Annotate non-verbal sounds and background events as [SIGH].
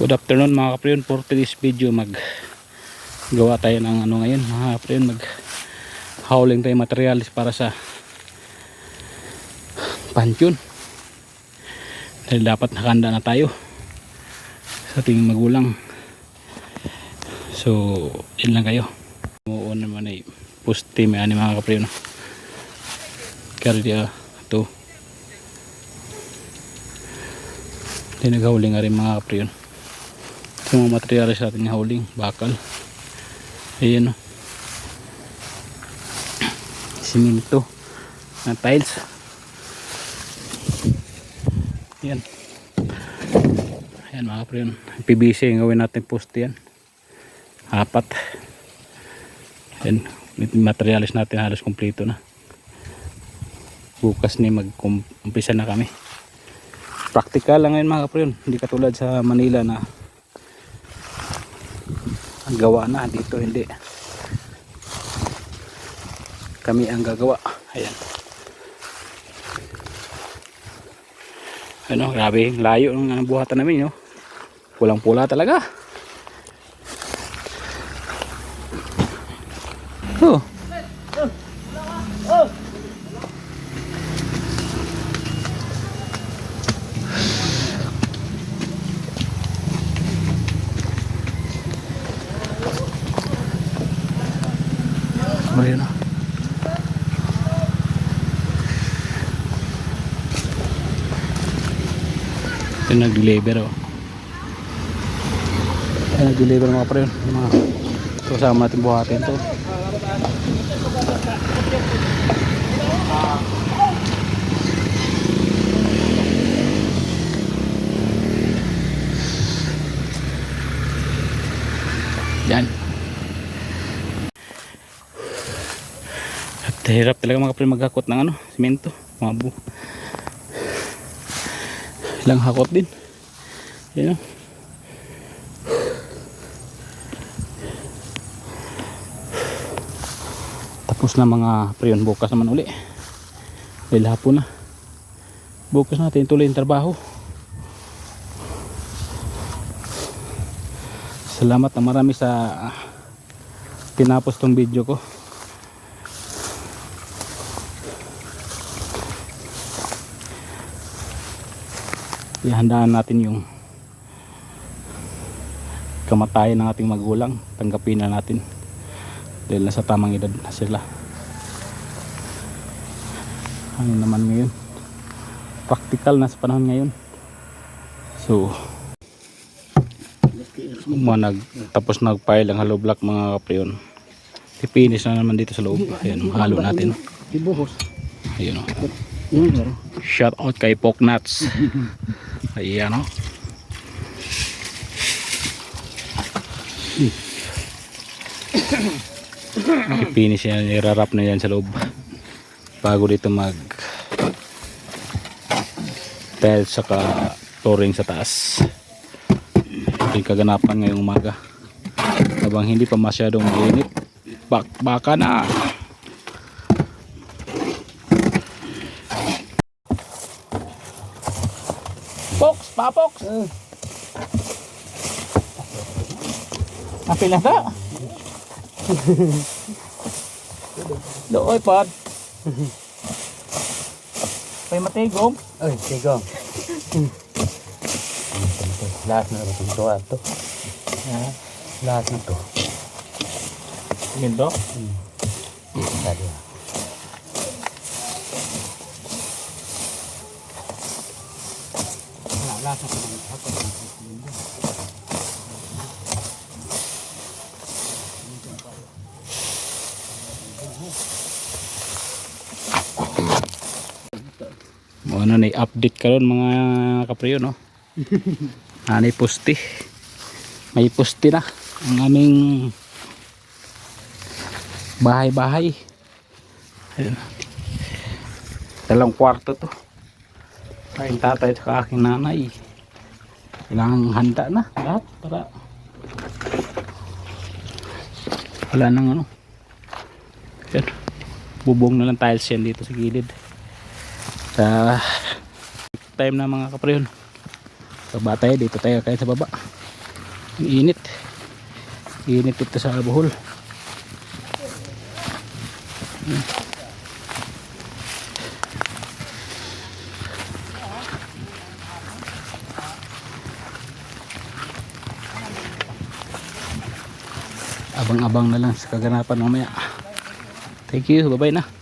Good afternoon mga kapriyon. For today's video mag gawa tayo ng ano ngayon mga kapriyon. Mag hauling tayo materials para sa pansyon dahil dapat nakanda na tayo sa ating magulang. So yun lang kayo. Oo naman ay pusti may ani mga kapriyon. Dia ito hindi naghauling nga rin mga kapriyon ito mga materyales sa ating hauling bakal. Ayan o siminto na tiles. Yan ayan mga kapriyon PVC ang gawin natin poste yan. Apat. Ayan yung materials natin halos kompleto na. Bukas ni mag-umpisa na kami. Practical lang ngayon mga kapriyon hindi katulad sa Manila na gawa na dito hindi. Kami ang gagawa. Ayan. Ano grabe layo ng buhatan namin no? Pulang pula talaga. Oh yun ah. Ito nag-deliver oh. Ito nag-deliver mga pre. Yung Mga ito kasama natin buhatin to. Yan. At hirap talaga mga kapre maghakot ng ano, simento, mga bu. Ilang hakot din. Yan o. Tapos na mga preyon bukas naman uli. Dahil hapon na. Bukas natin tuloy yung trabaho. Salamat na marami sa tinapos tong video ko. Ihandaan natin yung kamatayan ng ating magulang. Tanggapin na natin. Dahil nasa tamang edad na sila. Ano naman ngayon? Practical na sa panahon ngayon. So mga nag, tapos nagpile ang hollow block mga kapriyon. Ipinis na naman dito sa loob. Ayan halo natin. Ibuhos. ayun o bro. Shout out kay Poknuts. [LAUGHS] Ayan o. Finish yan, irarap na yan sa loob. Bago dito mag tiles saka flooring sa taas. Ito yung kaganapan ngayong umaga. Habang hindi pa masyadong mainit. Bak baka na. Pox, papox. Apil na [LAUGHS] ta. Looy pad. Pay matigom. Ay, tigo. Lahat na ito ito ato. Lahat na to. Gindo. Tadi. Lahat na to. Mo ano na update karon mga kapriyo no. [LAUGHS] Ani pusti. May pusti na ang aming bahay-bahay. Ayun. Dalawang kwarto to. Kain tatay sa aking nanay. Kailangan handa na lahat para wala nang ano. Yan. Bubong na lang tiles yan dito sa gilid. Sa time na mga kapreyon. Sa batay dito tayo kain sa baba. Ang init. Init ito sa Bohol. Abang-abang na lang sa kaganapan mamaya. Thank you. Bye-bye na.